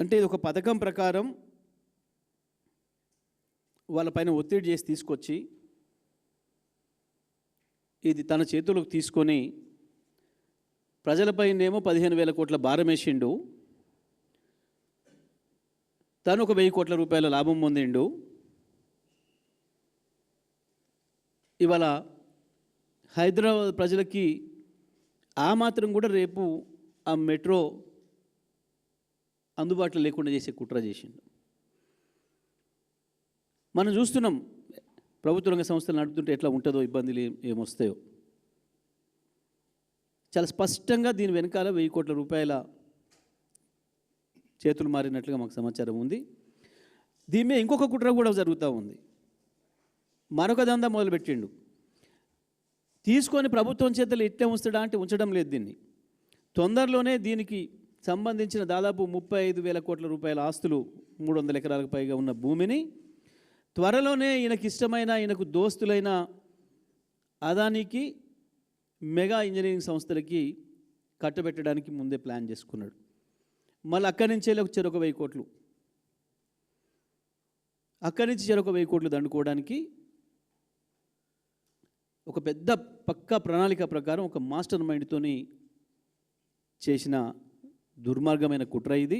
అంటే ఇది ఒక పథకం ప్రకారం వాళ్ళపైన ఒత్తిడి చేసి తీసుకొచ్చి ఇది తన చేతులకు తీసుకొని ప్రజలపైనేమో పదిహేను వేల కోట్ల భారం వేసిండు. తను ఒక వెయ్యి కోట్ల రూపాయల లాభం పొందిండు. ఇవాళ హైదరాబాద్ ప్రజలకి ఆ మాత్రం కూడా రేపు ఆ మెట్రో అందుబాటులో లేకుండా చేసే కుట్ర చేసిండు. మనం చూస్తున్నాం ప్రభుత్వ రంగ సంస్థలు నడుపుతుంటే ఎట్లా ఉంటుందో ఇబ్బందులు ఏమొస్తాయో చాలా స్పష్టంగా దీని వెనకాల వెయ్యి కోట్ల రూపాయల చేతులు మారినట్లుగా మాకు సమాచారం ఉంది. దీని మీద ఇంకొక కుట్ర కూడా జరుగుతూ ఉంది. మరొక దందా మొదలుపెట్టిండు. తీసుకొని ప్రభుత్వం చేతులు ఇట్టే ఉంచడా అంటే ఉంచడం లేదు దీన్ని. తొందరలోనే దీనికి సంబంధించిన దాదాపు ముప్పై ఐదు వేల కోట్ల రూపాయల ఆస్తులు మూడు వందల ఎకరాలకు పైగా ఉన్న భూమిని త్వరలోనే ఈయనకి ఇష్టమైన ఈయనకు దోస్తులైన అదానికి మెగా ఇంజనీరింగ్ సంస్థలకి కట్టబెట్టడానికి ముందే ప్లాన్ చేసుకున్నాడు. మళ్ళీ అక్కడి నుంచే ఒక చెరొక వెయ్యి కోట్లు. అక్కడి నుంచి చెరొక వెయ్యి కోట్లు దండుకోవడానికి ఒక పెద్ద పక్కా ప్రణాళిక ప్రకారం ఒక మాస్టర్ మైండ్తోని చేసిన దుర్మార్గమైన కుట్ర ఇది.